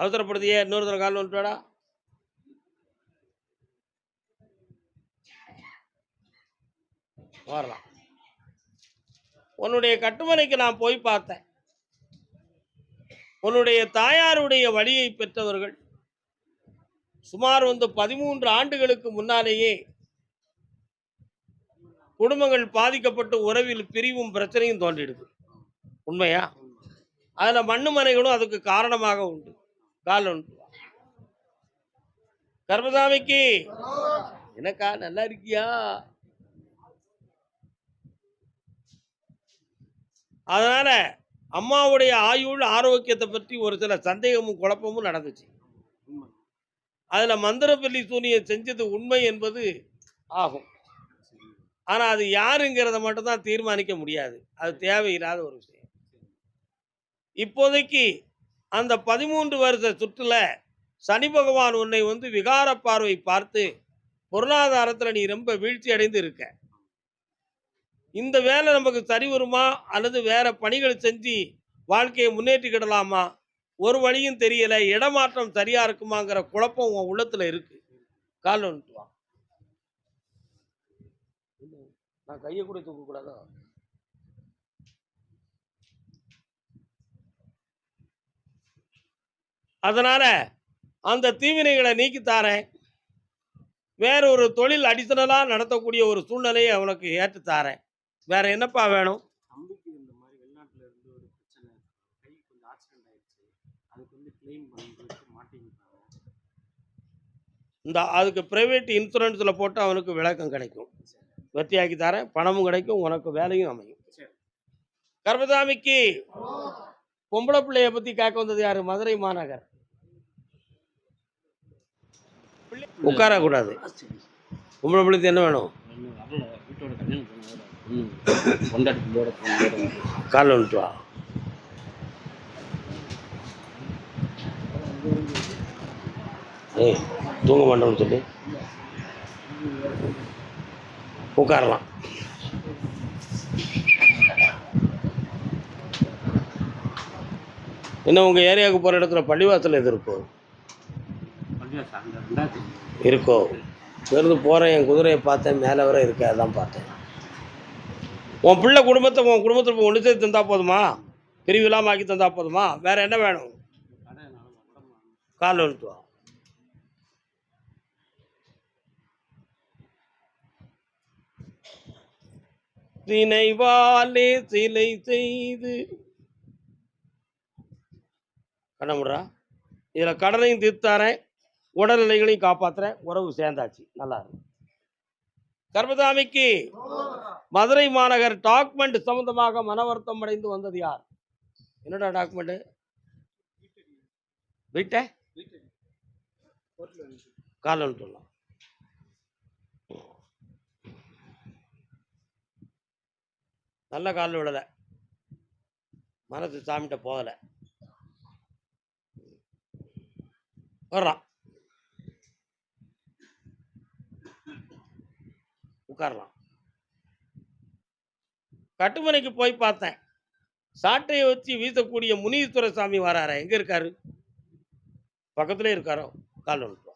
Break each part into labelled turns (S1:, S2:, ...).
S1: அவசரப்படுத்தியே இன்னொரு தடவை கால் வந்துட்டாடா? வரலாம். உன்னுடைய கட்டுமனைக்கு நான் போய் பார்த்தேன். உன்னுடைய தாயாருடைய வழியை பெற்றவர்கள் சுமார் வந்து பதிமூன்று ஆண்டுகளுக்கு முன்னாலேயே குடும்பங்கள் பாதிக்கப்பட்டு உறவில் பிரிவும் பிரச்சனையும் தோன்றிடுது. உண்மையா? அதில் மண்ணு மனைகளும் அதுக்கு காரணமாக உண்டு. கால் உண்டு கர்மசாமிக்கு. எனக்கா நல்லா இருக்கியா? அதனால அம்மாவுடைய ஆயுள் ஆரோக்கியத்தை பற்றி ஒரு சில சந்தேகமும் குழப்பமும் நடந்துச்சு.
S2: உண்மை
S1: அதுல மந்திரப்பள்ளி சூனியம் செஞ்சது உண்மை என்பது ஆகும். ஆனா அது யாருங்கிறத மட்டும் தான் தீர்மானிக்க முடியாது. அது தேவையில்லாத ஒரு விஷயம். இப்போதைக்கு அந்த பதிமூன்று வருஷ சுற்றுல சனி பகவான் உன்னை வந்து விகார பார்வை பார்த்து பொருளாதாரத்தில் நீ ரொம்ப வீழ்ச்சி அடைந்து இருக்க இந்த வேலை நமக்கு சரி வருமா? அல்லது வேற பணிகள் செஞ்சு வாழ்க்கையை முன்னேற்றிக்கிடலாமா? ஒரு வழியும் தெரியல. இடமாற்றம் சரியா இருக்குமாங்கிற குழப்பம் உன் உள்ளத்துல இருக்கு. கால் வந்துட்டு வா. நான் கையை கூட தூக்க அதனால அந்த தீவினைகளை நீக்கி தாரேன் வேற ஒரு தொழில் அடிஷனலாக நடத்தக்கூடிய ஒரு சூழ்நிலையை அவனுக்கு ஏற்று தாரேன் வேற என்னப்பா வேணும்?
S2: இந்த மாதிரி வெளிநாட்டுல இருந்து ஒரு பிரச்சனை கை கொஞ்சம் ஆக்சிடென்ட் ஆயிடுச்சு. அதுக்கு
S1: ப்ரைவேட் இன்சூரன்ஸில் போட்டு அவனுக்கு விளக்கம் கிடைக்கும். வெற்றியாக்கி தரேன். பணமும் கிடைக்கும். உனக்கு வேலையும் அமையும்.
S2: சரி.
S1: கர்மசாமிக்கு பொம்பளை பிள்ளைய பற்றி கேட்க வந்தது யாரு? மதுரை மாநகர். உட்காரக்கூடாது. பொம்பளை பிள்ளைக்கு என்ன வேணும்?
S2: இன்னும்
S1: கால் வந்துட்டு வா. ஏய் தூங்க மாட்டோம்னு சொல்லி. உட்காரலாம். இன்னும் உங்கள் ஏரியாவுக்கு போகிற இடத்துல பள்ளிவாசல் எது இருக்கோ?
S2: பள்ளிவாசல்
S1: இருந்து போகிறேன் என் குதிரையை பார்த்தேன் மேலே வர இருக்கு அதான் பார்த்தேன். உன் பிள்ளை குடும்பத்தை உன் குடும்பத்தில் ஒன்று சேர்த்து தந்தால் போதுமா? பிரிவு இல்லாமல் ஆக்கி தந்தால் போதுமா? வேற என்ன வேணும்? கால் எழுத்துவா தினைவாலே சிலை செய்து. கடமுடா இதில் கடனையும் தீர்த்தாரேன் உடல்நிலைகளையும் காப்பாற்றுறேன் உறவு சேர்ந்தாச்சு. நல்லா இருக்கு. கர்மதாமிக்கு மதுரை மாநகர் டாக்குமெண்ட் சம்பந்தமாக மன வருத்தம் அடைந்து வந்தது யார்? என்னடா டாக்குமெண்ட்? வீட்டை காலம் சொல்லலாம் நல்ல காலில் விடலை. மனசு சாமிகிட்ட போகலை. வர்றான் உட்காரலாம். கட்டுமனைக்கு போய் பார்த்தேன். சாட்டையை வச்சு வீசக்கூடிய முனீஸ்வர சாமி வராரா? எங்க இருக்காரு? பக்கத்துல இருக்காரோ? கால் வந்துட்டோம்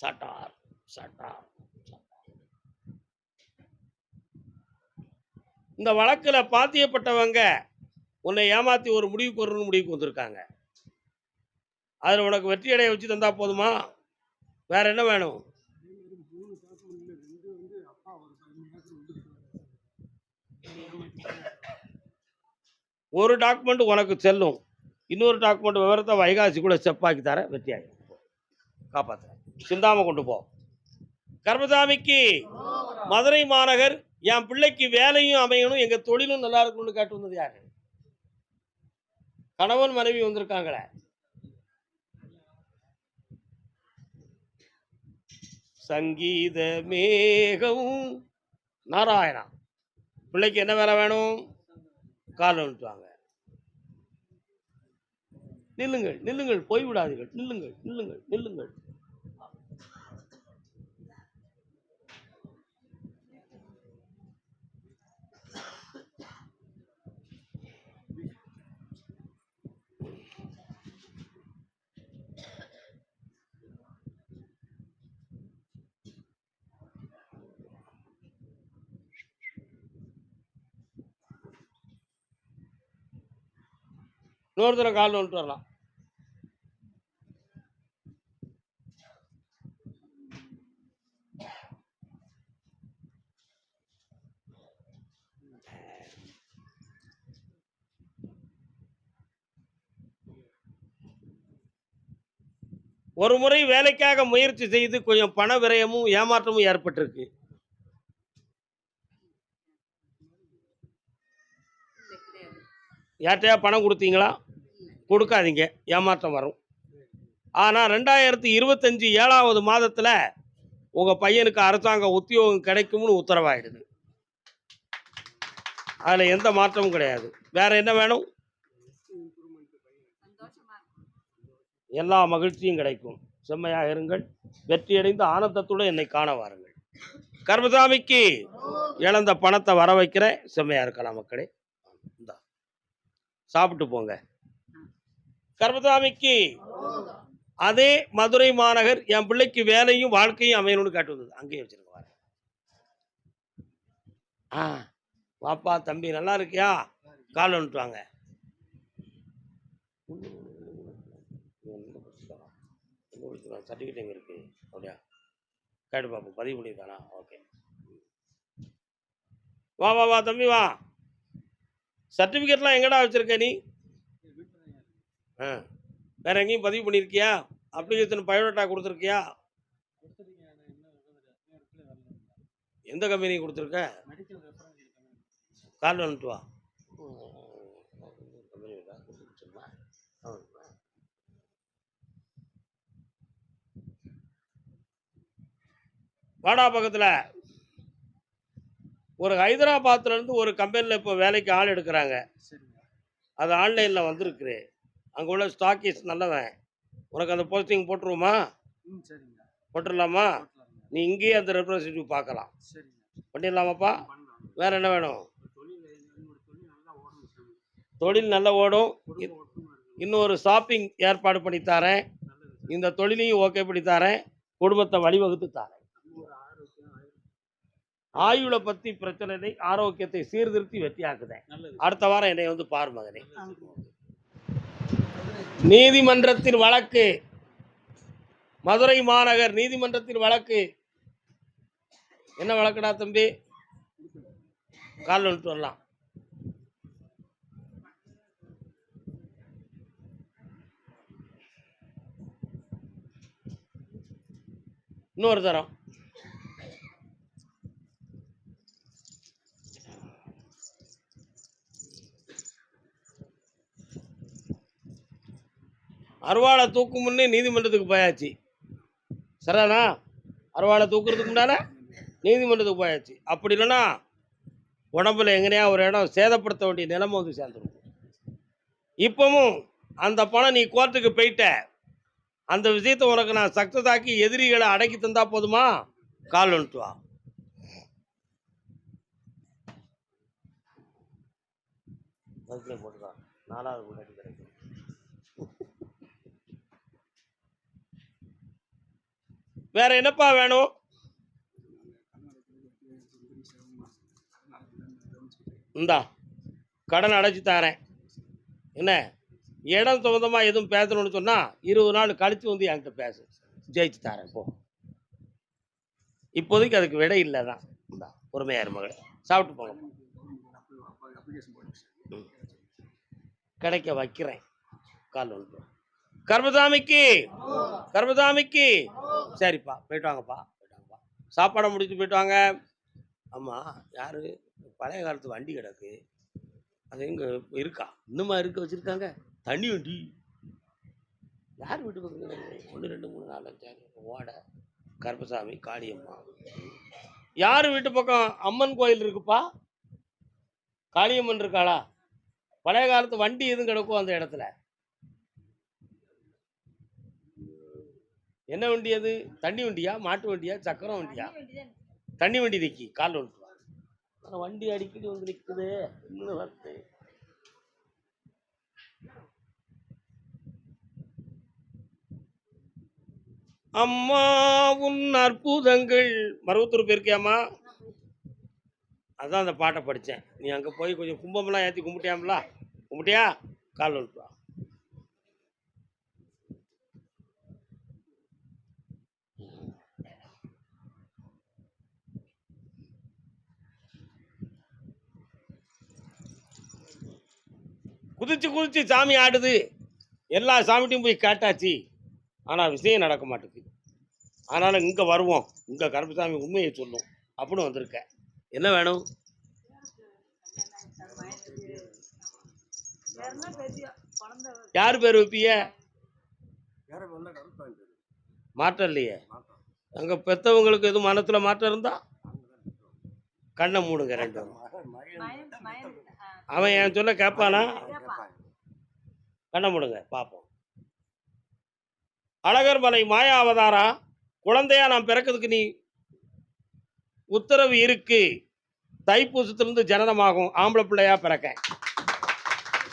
S1: சட்டார் சட்டார் இந்த வழக்குல பாத்தியப்பட்டவங்க உன்னை ஏமாத்தி ஒரு முடிவுக்கு வரணும்னு முடிவுக்கு வந்திருக்காங்க. அதில் உனக்கு வெற்றி அடைய வச்சு தந்தா போதுமா? வேற என்ன வேணும்? ஒரு டாக்குமெண்ட் உனக்கு செல்லும். இன்னொரு டாக்குமெண்ட் விவரத்தை வைகாசி கூட செப்பாக்கி தர வெற்றியாகி காப்பாற்றுறேன் சிந்தாம கொண்டு போ. கர்மசாமிக்கு மதுரை மாநகர் என் பிள்ளைக்கு வேலையும் அமையணும் எங்க தொழிலும் நல்லா இருக்கணும்னு கேட்டு வந்தது யாரு? கணவன் மனைவி வந்திருக்காங்களே. சங்கீத மேகம் நாராயணா பிள்ளைக்கு என்ன வேலை வேணும்? காலை வந்துட்டுவாங்க நில்லுங்கள் நில்லுங்கள் போய்விடாதீர்கள். நில்லுங்கள் நில்லுங்கள் நில்லுங்கள். இன்னொருத்தர கால் வந்துட்டு வரலாம். ஒரு முறை வேலைக்காக முயற்சி செய்து கொஞ்சம் பண விரயமும் ஏமாற்றமும் ஏற்பட்டிருக்கு. யார்கிட்டயா பணம் கொடுத்தீங்களா? கொடுக்காதீங்க. ஏமாற்றம் வரும். ஆனால் ரெண்டாயிரத்தி இருபத்தஞ்சி ஏழாவது மாதத்தில் உங்கள் பையனுக்கு அரசாங்க உத்தியோகம் கிடைக்கும்னு உத்தரவாயிடுது. அதில் எந்த மாற்றமும் கிடையாது. வேற என்ன வேணும்? எல்லா மகிழ்ச்சியும் கிடைக்கும். செம்மையாக இருங்கள். வெற்றியடைந்து ஆனந்தத்துடன் என்னை காண வாருங்கள். கர்மசாமிக்கு இழந்த பணத்தை வர வைக்கிறேன் செம்மையாக இருக்கலாம் மக்களே. சாப்பிட்டு போங்க. கர்மசாமிக்கு அதே மதுரை மாநகர் என் பிள்ளைக்கு வேலையும் வாழ்க்கையும் அமையணும்னு காட்டு வந்தது. அங்கேயே வச்சிருக்க ஆ வாப்பா தம்பி நல்லா இருக்கியா? கால் வந்துட்டு வாங்க. சர்டிஃபிகேட் எங்கே இருக்கு. அப்படியா? கேட்டு பார்ப்போம் பதிவு பண்ணியிருக்கானா? ஓகே. வா வா வா தம்பி வா. சர்டிஃபிகேட்லாம் எங்கடா வச்சிருக்க நீ? ஆ. வேற எங்கேயும் பதிவு பண்ணியிருக்கியா அப்ளிகேஷன் பயோடேட்டா கொடுத்துருக்கியா? எந்த கம்பெனி கொடுத்துருக்க? கால் வந்துட்டு வா. வாடா பக்கத்தில். ஒரு ஹைதராபாத்ல இருந்து ஒரு கம்பெனியில் இப்போ வேலைக்கு ஆள் எடுக்கிறாங்க. அது ஆன்லைனில் வந்திருக்கு. அங்கே உள்ள ஸ்டாக்கிஸ் நல்லவன். உனக்கு அந்த போஸ்டிங் போட்டுருவோமா? போட்டுடலாமா நீ இங்கேயே அந்த ரெப்ரசன்டேட்டிவ் பார்க்கலாம். பண்ணிடலாமாப்பா? வேற என்ன வேணும்?
S2: தொழில் நல்லா
S1: ஓடும். இன்னொரு ஷாப்பிங் ஏற்பாடு பண்ணி தரேன்.
S2: நல்லது சார்
S1: இந்த தொழிலையும் ஓகே பண்ணி தரேன். குடும்பத்தை வழிவகுத்து தரேன்.
S2: ஆயுள்.
S1: பற்றி பிரச்சனை ஆரோக்கியத்தை சீர்திருத்தி வெற்றியாக்குதேன். அடுத்த வாரம் என்னை வந்து பார் மகனே. நீதிமன்றத்தின் வழக்கு. மதுரை மாநகர் நீதிமன்றத்தின் வழக்கு. என்ன வழக்குடா தம்பி? கால் வந்துட்டு வரலாம். இன்னொரு தரம். அருவாளை தூக்கும் முன்னே நீதிமன்றத்துக்கு போயாச்சு. சரிதானா? அருவாளை தூக்குறதுக்கு முன்னால நீதிமன்றத்துக்கு போயாச்சு. அப்படி இல்லைன்னா உடம்புல எங்கனையா ஒரு இடம் சேதப்படுத்த வேண்டிய நிலைமை வந்து சேர்ந்துடும் இப்பவும் அந்த பணம் நீ கோர்ட்டுக்கு போயிட்ட. அந்த விஷயத்தை உனக்கு நான் சக்ஸஸ் ஆக்கி எதிரிகளை அடக்கி தந்தா போதுமா? கால் வந்துட்டு வா. போட்டுதான் நாலாவது முன்னாடி வேற என்னப்பா வேணும்? இந்தா கடன் அடைச்சி தரேன். என்ன? இடம் சம்மந்தமாக எதுவும் பேசணும்னு சொன்னால் இருபது நாள் கழித்து வந்து என்கிட்ட பேசு. ஜெயிச்சு தரேன் போ. இப்போதைக்கு அதுக்கு விடை இல்லை தான் இந்தா பொறுமையாரு மகளே. சாப்பிட்டு போங்க. கிடைக்க வைக்கிறேன். கால் வந்து கர்மசாமிக்கு. கர்மசாமிக்கு. சரிப்பா போயிட்டு வாங்கப்பா போயிட்டு வாங்கப்பா. சாப்பாடை முடிச்சு போயிட்டு வாங்க. ஆமாம் யார்? பழைய காலத்து வண்டி கிடக்கு. அது எங்கே இருக்கா? இன்னுமா இருக்க வச்சுருக்காங்க? தண்ணி வண்டி. யார் வீட்டு பக்கம் ஒன்று ரெண்டு மூணு நாலு அஞ்சாறு ஓட. கருப்பசாமி காளியம்மா. யார் வீட்டு பக்கம்? அம்மன் கோயில் இருக்குப்பா. காளியம்மன் இருக்காளா? பழைய காலத்து வண்டி எதுவும் கிடக்கும் அந்த இடத்துல? என்ன வண்டி அது தண்ணி வண்டியா? மாட்டு வண்டியா? சக்கரம் வண்டியா? தண்ணி வண்டி நிக்கி கால் வந்துட்டு வா. ஆனா வண்டி அடிக்கடி வந்து நிக்குது. இன்னும் வருது அம்மா உன் அற்புதங்கள். மருவத்தூர் போயிருக்கியாம்மா? அதான் அந்த பாட்டை படித்தேன் நீ அங்கே போய் கொஞ்சம் கும்பமெல்லாம் ஏற்றி கும்பிட்டியாம்ல? கும்பிட்டியா? கால் வந்துட்டு வா குதிச்சு குதிச்சு சாமி ஆடுது. எல்லா சாமிட்டையும் போய் கேட்டாச்சு. ஆனால் விஷயம் நடக்க மாட்டேங்குது. அதனால் இங்கே வருவோம். இங்கே கருப்பசாமி உண்மையை சொல்லும். அப்படின்னு வந்திருக்க. என்ன வேணும்? யார் பேர் வைப்பிய மாற்றம் இல்லையே. அங்கே பெற்றவங்களுக்கு எதுவும் மனத்தில் மாற்றம் இருந்தால் கண்ணை மூடுங்க ரெண்டு அவன் என் சொல்ல கேட்பானா
S3: அவன்
S1: முடுங்க பார்ப்போம் அழகர் மலை மாயா அவதாரா? குழந்தையா நான் பிறக்கிறதுக்கு நீ உத்தரவு இருக்கு. தைப்பூசத்திலிருந்து ஜனனமாகும். ஆம்பளை பிள்ளையா பிறக்க.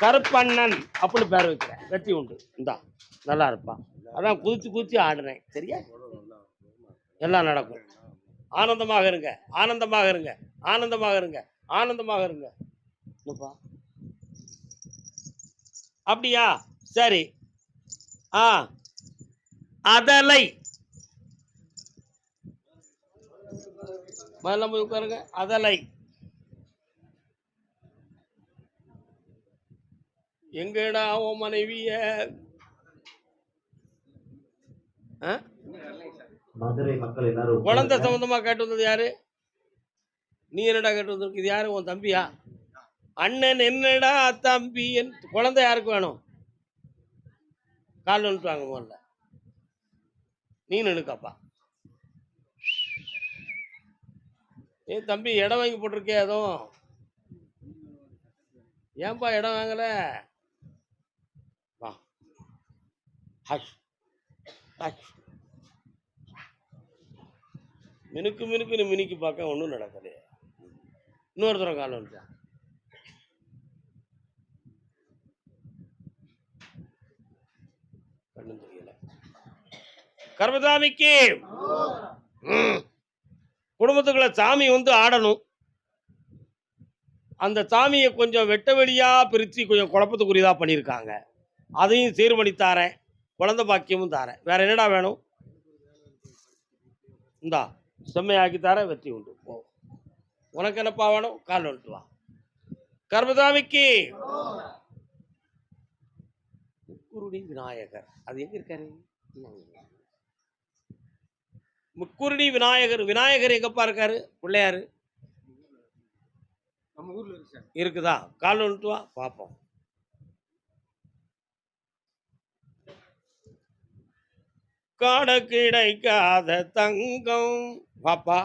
S1: கருப்பண்ணன் அப்படின்னு பேர் வைக்கிறேன். வெற்றி உண்டு. இந்தா நல்லா இருப்பான் அதான் குதிச்சு குதிச்சு ஆடுறேன். சரியா? எல்லாம் நடக்கும். ஆனந்தமாக இருங்க. ஆனந்தமாக இருங்க. ஆனந்தமாக இருங்க. ஆனந்தமாக இருங்க. அப்படியா? சரி. ஆ. அதலை. முதல்ல போய் உட்காருங்க. அதலை. எங்கடா ஓ மனைவிய? ஆ?
S4: மதுரை மக்கள் எல்லாரும்
S1: குழந்தை சம்பந்தமா கேட்டு வந்தது யாரு? நீ என்னடா கேட்டு வந்திருக்கு? இது யாரு? உன் தம்பியா? அண்ணன் என்னடா தம்பி என் குழந்தை யாருக்கு வேணும்? கால் வந்துட்டு வாங்க முதல்ல. நீ நினைக்கப்பா ஏ தம்பி இடம் வாங்கி போட்டிருக்கே அதுவும் ஏன்பா இடம் வாங்கல? வா. ஹஷ். ஹஷ். மினுக்கு மினுக்குன்னு மினுக்கி பார்க்க ஒன்றும் நடக்கலையே. இன்னொருத்தரம் காலம் வந்துட்டா கண்ணும் தெரியல கர்மசாமிக்கு. குடும்பத்துக்குள்ள சாமி வந்து ஆடணும். அந்த சாமியை கொஞ்சம் வெட்ட வெளியாக பிரித்து கொஞ்சம் குழப்பத்துக்குரியதாக பண்ணியிருக்காங்க. அதையும் சீர்படி தாரேன். குழந்தை பாக்கியமும் தாரேன். வேற என்னடா வேணும்? இந்தா செம்மையாக்கி தாரேன் வெற்றி உண்டு. போ. உனக்கு என்னப்பா வேணும்? கால் வந்துட்டு வா. கர்மசாமிக்கு. குருடி விநாயகர். அது எங்க இருக்காரு? முக்குருடி விநாயகர் விநாயகர் எங்கப்பா இருக்காரு? பிள்ளையாரு?
S2: நம்ம ஊர்ல இருக்கு சார்.
S1: இருக்குதா? கால் வந்துட்டு வா பார்ப்போம் காட கிடைக்காத தங்கம். பாப்பா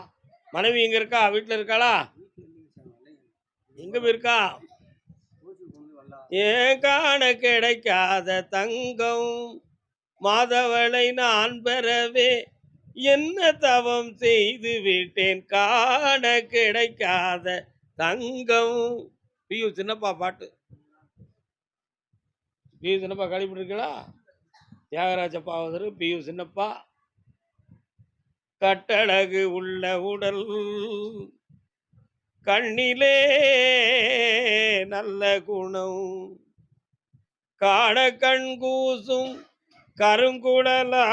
S1: மனைவி எங்க இருக்கா? வீட்டில் இருக்காளா? எங்க
S2: வரலாம்
S1: ஏன் காண கிடைக்காத தங்கம். மாதவளை நான் பெறவே என்ன தவம் செய்து விட்டேன்? காண கிடைக்காத தங்கம். பியு சின்னப்பா பாட்டு. பியு சின்னப்பா கழிப்பிட்டுருக்கீங்களா தியாகராஜ பாவதர் பியு சின்னப்பா. கட்டழகு உள்ள உடல். கண்ணிலே நல்ல குணம். காண கண் கூசும். கருங்குடலா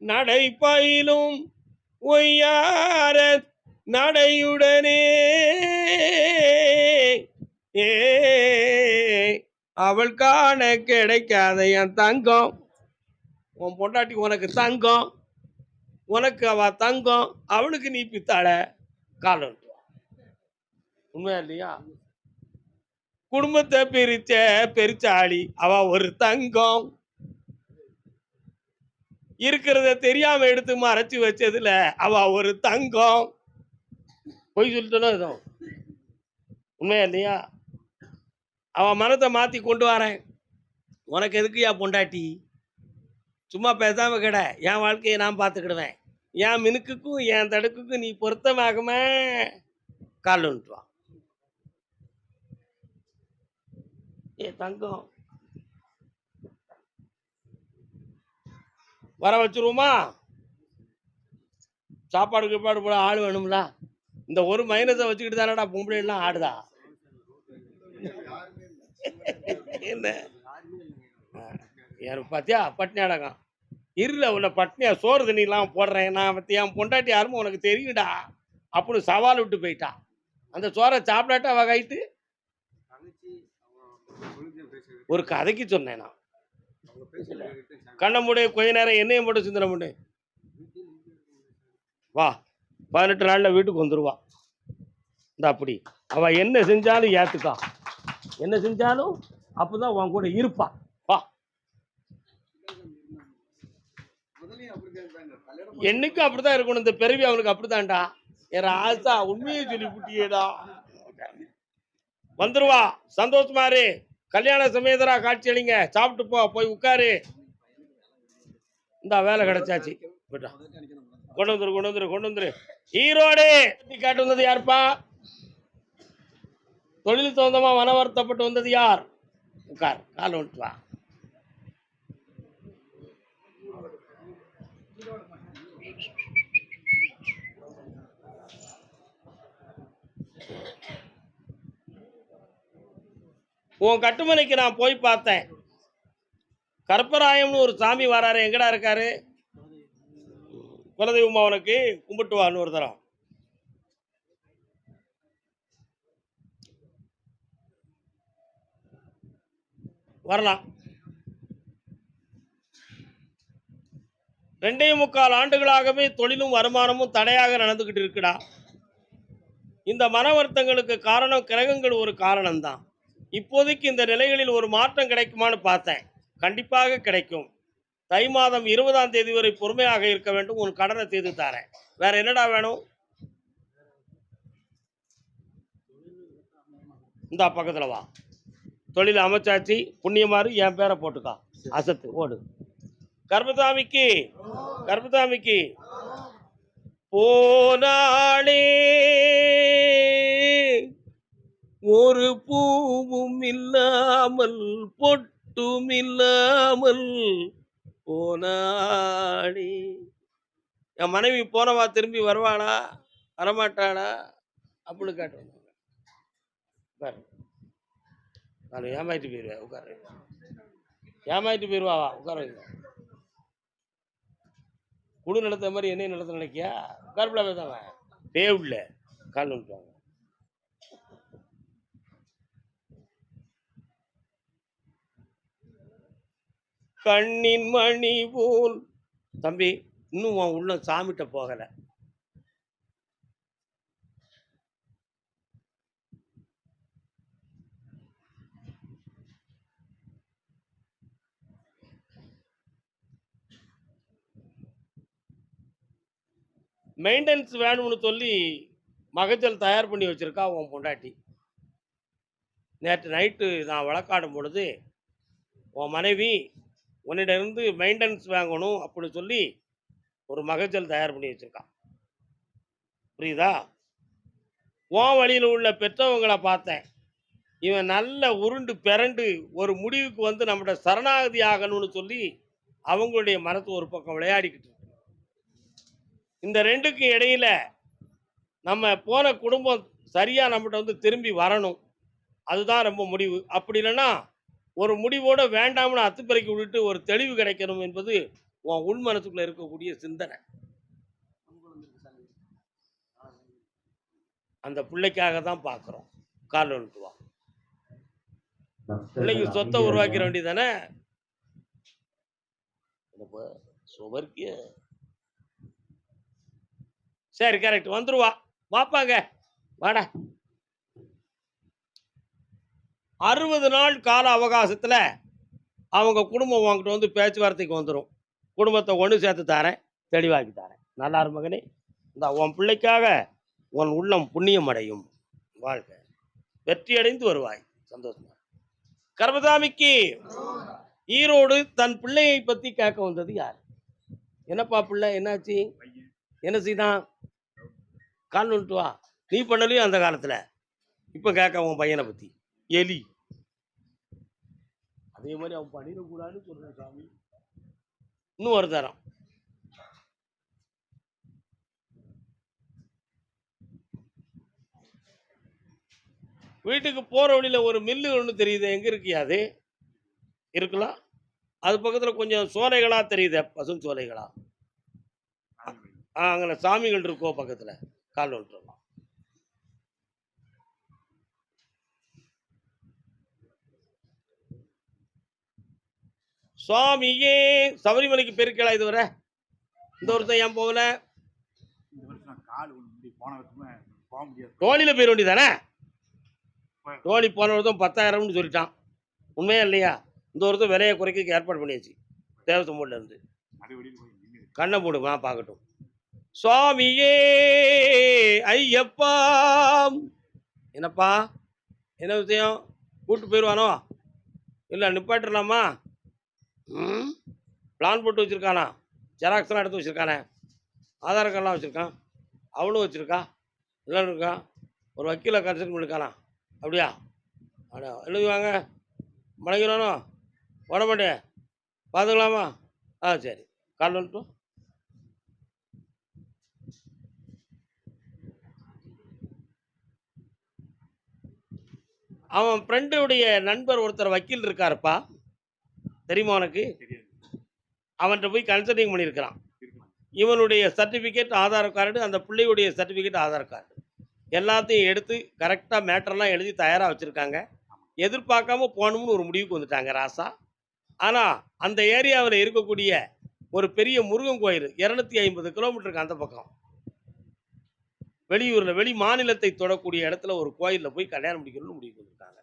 S1: நடைப்பயிலும் ஒய்யார நடையுடனே. ஏ அவள் காண கிடைக்காத என் தங்கம். உன் பொண்டாட்டி உனக்கு தங்கம். உனக்கு அவ தங்கம். அவளுக்கு நீ பித்தாள. காலம் உண்மையா இல்லையா? குடும்பத்தை பிரிச்ச பெருச்சாளி அவ ஒரு தங்கம். இருக்கிறத தெரியாம எடுத்து மறைச்சு வச்சதுல அவ ஒரு தங்கம். பொய் சொல்லிட்டோம் உண்மையா இல்லையா? அவ மனத்தை மாத்தி கொண்டு வரேன். உனக்கு எதுக்குயா பொண்டாட்டி? சும்மா பேசாம கிட. என் வாழ்க்கையை நான் பார்த்துக்கிடுவேன். என் மினுக்குக்கும் என் தடுக்குக்கும் நீ பொருத்தமாகமே? கால் வந்துட்டு ஏ தங்கம். வர வச்சிருவோமா? சாப்பாடு கீப்பாடு போட ஆள் வேணும்ல. இந்த ஒரு மைனஸை வச்சுக்கிட்டு தானடா பொம்பளைலாம் ஆடுதா? என்ன? ஆ, யார் பார்த்தியா பட்னி அடக்கம் இருல உன்னை பட்னியா சோறு தண்ணிலாம் போடுறேன். நான் பத்தி என் பொண்டாட்டி யாருமே உனக்கு தெரியும்டா. அப்படின்னு சவால் விட்டு போயிட்டா. அந்த சோறை சாப்பிடாட்டா அவ கைட்டு ஒரு கதைக்கு சொன்னேன் நான்.
S3: அவங்க பேசி
S1: கண்ணமுடைய கொஞ்ச நேரம் என்னையும் போட்டு சிந்தனை பண்ணு வா பதினெட்டு நாளில் வீட்டுக்கு வந்துடுவா இந்த அப்படி. அவள் என்ன செஞ்சாலும் ஏற்றுக்கா என்ன செஞ்சாலும் அப்போ தான் உன் கூட இருப்பா. வா. என்னைக்கும் அப்படிதான் இருக்கணும். இந்த பிறவி அவனுக்கு அப்படிதான்டா என் ஆசா உண்மையை சொல்லி புட்டியேடா வந்துருவா. சந்தோஷமா இரு. கல்யாண சமேதரா காட்சி அளிங்க. சாப்பிட்டு போ போய் உட்காரு. இந்த வேலை கிடைச்சாச்சு. போய்ட்டா. கொண்டு வந்துரு கொண்டு வந்துரு கொண்டு வந்துரு. ஈரோடு காட்டு வந்தது யாருப்பா? தொழில் சொந்தமா மனவருத்தப்பட்டு வந்தது யார்? உட்கார் கால் வந்துட்டு வா உன் கட்டுமனைக்கு நான் போய் பார்த்தேன். கற்பராயம்னு ஒரு சாமி வராரு. எங்கடா இருக்காரு? குலதெய்வம் அவனுக்கு கும்பிட்டு வான்னு ஒரு தரம். வரலாம். ரெண்டே முக்கால் ஆண்டுகளாகவே தொழிலும் வருமானமும் தடையாக நடந்துகிட்டு இருக்குடா. இந்த மன வருத்தங்களுக்கு காரணம் கிரகங்கள் ஒரு காரணம்தான். இப்போதைக்கு இந்த நிலைகளில் ஒரு மாற்றம் கிடைக்குமான்னு பார்த்தேன். கண்டிப்பாக கிடைக்கும். தை மாதம் இருபதாம் தேதி வரை பொறுமையாக இருக்க வேண்டும். உன் கடனை தீர்த்து தரேன். வேற என்னடா வேணும்? இந்தா பக்கத்தில் வா. தொழில் அமைச்சாச்சு. புண்ணியமாறு என் பேரை போட்டுக்கா. அசத்து ஓடு. கர்மசாமிக்கு கர்மசாமிக்கு. போனாளே. ஒரு பூவும் இல்லாமல் பொட்டும் இல்லாமல் போனாடி. என் மனைவி போனவா திரும்பி வருவாளா வரமாட்டாளா? அப்படின்னு கேட்டு உட்காரு. நான் ஏமாயிட்டு போயிடுவேன் உட்காரு. ஏமாயிட்டு போயிடுவா வா உட்கார. வைங்க குடு நடத்த மாதிரி என்னையும் நடத்த நினைக்கியா? உட்காருப்பில பேசாம. பேவுல கால் விட்டுவாங்க கண்ணின் மணி போல். தம்பி இன்னும் உன் உள்ள சாமிட்ட போகலை. மெயின்டெனன்ஸ் வேணும்னு சொல்லி மகஜல் தயார் பண்ணி வச்சிருக்கா உன் பொண்டாட்டி. நேற்று நைட்டு நான் வழக்காடும் பொழுது உன் மனைவி உன்னிடமிருந்து மெயின்டெனன்ஸ் வாங்கணும் அப்படின்னு சொல்லி ஒரு மகஜல் தயார் பண்ணி வச்சுருக்கான். புரியுதா? உன் வழியில் உள்ள பெற்றவங்களை பார்த்தேன். இவன் நல்ல உருண்டு பிறண்டு ஒரு முடிவுக்கு வந்து நம்மகிட்ட சரணாகதி ஆகணும்னு சொல்லி அவங்களுடைய மனத்து ஒரு பக்கம் விளையாடிக்கிட்டு இருக்கு. இந்த ரெண்டுக்கும் இடையில நம்ம போன குடும்பம் சரியாக நம்மகிட்ட வந்து திரும்பி வரணும். அதுதான் ரொம்ப முடிவு. அப்படி இல்லைன்னா ஒரு முடிவோட வேண்டாம்னு அத்துப்பறைக்கு விட்டுட்டு ஒரு தெளிவு கிடைக்கணும் என்பது உன் உள் மனசுக்குள்ள இருக்கக்கூடிய சிந்தனை. அந்த பிள்ளைக்காக தான் பார்க்குறோம். கால் வந்துட்டு வா பிள்ளைக்கு சொத்தை உருவாக்கிற வேண்டியதானே சுவர்க்கிய சரி கரெக்ட் வந்துருவா. வாப்பாங்க. வாடா. அறுபது நாள் கால அவகாசத்தில் அவங்க குடும்பம் உங்ககிட்ட வந்து பேச்சுவார்த்தைக்கு வந்துடும் குடும்பத்தை ஒன்று சேர்த்து தரேன் தெளிவாக்கி தரேன். நல்லா மகனே இந்த உன் பிள்ளைக்காக உன் உள்ளம் புண்ணியம் அடையும். வாழ்க. வெற்றி அடைந்து வருவாய். சந்தோஷமா. கர்மசாமிக்கு ஈரோடு தன் பிள்ளையை பற்றி கேட்க வந்தது யார்? என்னப்பா பிள்ளை என்னாச்சு? என்ன செய்தான் கால் வந்துட்டு வா நீ பண்ணலையும் அந்த காலத்தில்? இப்போ கேட்க உன் பையனை பற்றி எலி. அதே மாதிரி அவன் பண்ணிடக்கூடாதுன்னு சொல்கிறேன் சாமி. இன்னும் ஒரு தரம். வீட்டுக்கு போகிற வழியில் ஒரு மில்லு ஒன்று தெரியுது. எங்கே இருக்கியா அது? இருக்கலாம் அது பக்கத்தில் கொஞ்சம் சோலைகளாக தெரியுது. பசும் சோலைகளா? ஆ அங்கே சாமிகள் இருக்கோ பக்கத்தில். கால் விட்டுறலாம் சுவாமியே சபரிமலைக்கு பெருக்கலா இதுவரை? இந்த வருஷம் ஏன் போகல? டோலியில் போயிட வேண்டியதானே? டோலி போன வருஷம் பத்தாயிரம்னு சொல்லிட்டான். உண்மையா இல்லையா? இந்த வருஷம் விலையை குறைக்க ஏற்பாடு பண்ணியாச்சு. தேவசம் போர்டில் இருந்து. கண்ணை போடுமா பார்க்கட்டும். சுவாமியே ஐயப்பா. என்னப்பா? என்ன விஷயம்? கூட்டு போயிடுவானோ? இல்லை நிப்பாட்டிடலாமா? ம் பிளான் போட்டு வச்சுருக்கானா? ஜெராக்ஸ்லாம் எடுத்து வச்சுருக்கானே. ஆதார் கார்டெலாம் வச்சுருக்கான். அவனும் வச்சுருக்கா. எல்லாம் இருக்கான் ஒரு வக்கீலை கன்சல்ட் பண்ணிருக்கானா? அப்படியா? அப்படியா எழுதி வாங்க? மடங்கிறானோ போட பார்த்துக்கலாமா? ஆ சரி. கால் வந்துட்டோம். அவன் ஃப்ரெண்டுடைய நண்பர் ஒருத்தர் வக்கீல் இருக்காருப்பா. தெரியுமா உனக்கு?
S5: தெரியாது.
S1: அவன்கிட்ட போய் கன்சல்டிங் பண்ணியிருக்கிறான். இவனுடைய சர்டிஃபிகேட் ஆதார் கார்டு அந்த பிள்ளையுடைய சர்டிஃபிகேட் ஆதார் கார்டு எல்லாத்தையும் எடுத்து கரெக்டாக மேட்டர்லாம் எழுதி தயாராக வச்சுருக்காங்க. எதிர்பார்க்காம போகணும்னு ஒரு முடிவுக்கு வந்துட்டாங்க ராசா. ஆனால் அந்த ஏரியாவில் இருக்கக்கூடிய ஒரு பெரிய முருகன் கோயில் இரநூத்தி ஐம்பது கிலோமீட்டருக்கு அந்த பக்கம். வெளியூரில் வெளி மாநிலத்தை தொடக்கூடிய இடத்துல ஒரு கோயிலில் போய் கல்யாணம் முடிக்கணும்னு முடிவுக்கு வந்துருக்காங்க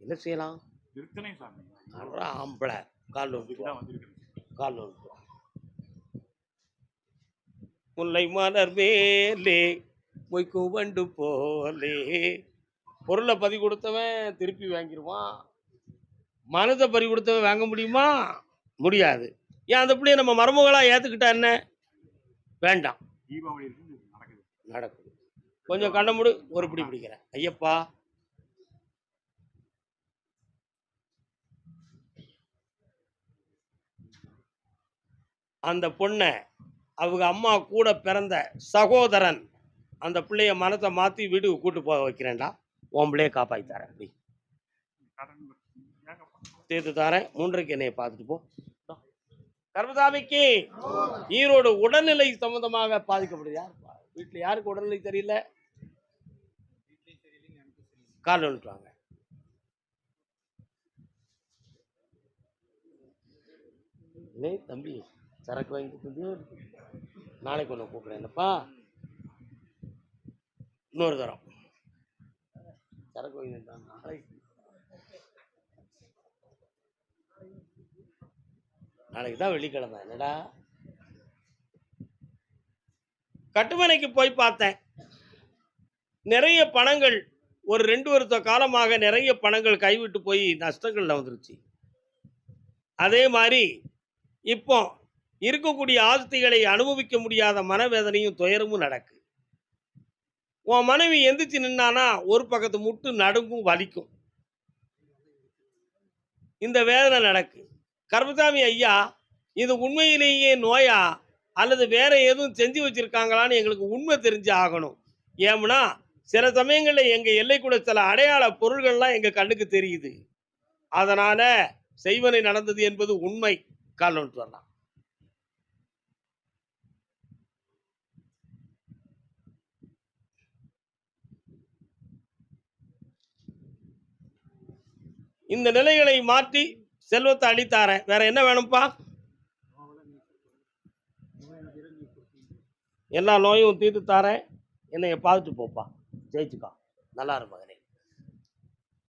S1: என்ன செய்யலாம்? அப்புறம் ஆம்பளை. கால் வந்து கால் வந்து முல்லை மலர் மேலே மொய்க்கும் வண்டு போலே. பொருளை பறி கொடுத்தவன் திருப்பி வாங்கிடுவான் மனதை பறி கொடுத்தவன் வாங்க முடியுமா? முடியாது. ஏன் அந்த பிள்ளைய நம்ம மருமகளாக ஏற்றுக்கிட்டா என்ன? வேண்டாம்.
S5: நடக்குது.
S1: கொஞ்சம் கண்ண மூடு ஒரு பிடி பிடிக்கிறேன். ஐயப்பா அந்த பொண்ணை அவங்க அம்மா கூட பிறந்த சகோதரன் அந்த பிள்ளைய மனத்தை மாற்றி வீட்டுக்கு கூட்டு போக வைக்கிறேன்டா. உன் பிள்ளைய காப்பாற்றி தரேன். அப்படி தீர்த்து தரேன். மூன்றைக்கு என்னைய பார்த்துட்டு போ. கர்மதாமிக்கு ஈரோடு உடல்நிலை சம்பந்தமாக பாதிக்கப்படுது. யார் வீட்டில் யாருக்கு உடல்நிலை தெரியல? கால் வாங்க. தம்பி? சரக்கு வாங்கி கொடுத்தது நாளைக்கு ஒன்று கூப்பிட்றேன். என்னப்பா? இன்னொரு தரம். சரக்கு வாங்கி தான் நாளைக்கு. நாளைக்கு தான் வெள்ளிக்கிழமை. என்னடா? கட்டுமனைக்கு போய் பார்த்தேன். நிறைய பணங்கள் ஒரு ரெண்டு வருத்த காலமாக நிறைய பணங்கள் கைவிட்டு போய் நஷ்டங்களில் வந்துருச்சு. அதே மாதிரி இப்போ இருக்கக்கூடிய ஆஸ்திகளை அனுபவிக்க முடியாத மனவேதனையும் துயரமும் நடக்கு. உன் மனைவி எந்திரிச்சு நின்னானா ஒரு பக்கத்து முட்டு நடுங்கும் வலிக்கும். இந்த வேதனை நடக்கு. கர்மசாமி ஐயா இது உண்மையிலேயே நோயா? அல்லது வேற எதுவும் செஞ்சு வச்சிருக்காங்களான்னு எங்களுக்கு உண்மை தெரிஞ்சு ஆகணும். ஏம்னா சில சமயங்களில் எங்கள் எல்லைக்குள்ள சில அடையாள பொருள்கள்லாம் எங்கள் கண்ணுக்கு தெரியுது. அதனால செய்வனை நடந்தது என்பது உண்மை. கால் வந்துட்டு வரலாம். இந்த நிலைகளை மாற்றி செல்வத்தை அடித்தாரேன். வேற என்ன வேணும்ப்பா? எல்லா நோயும் தீர்த்து தாரேன். என்னைய பார்த்துட்டு போப்பா. ஜெயிச்சுக்கா. நல்லா இரு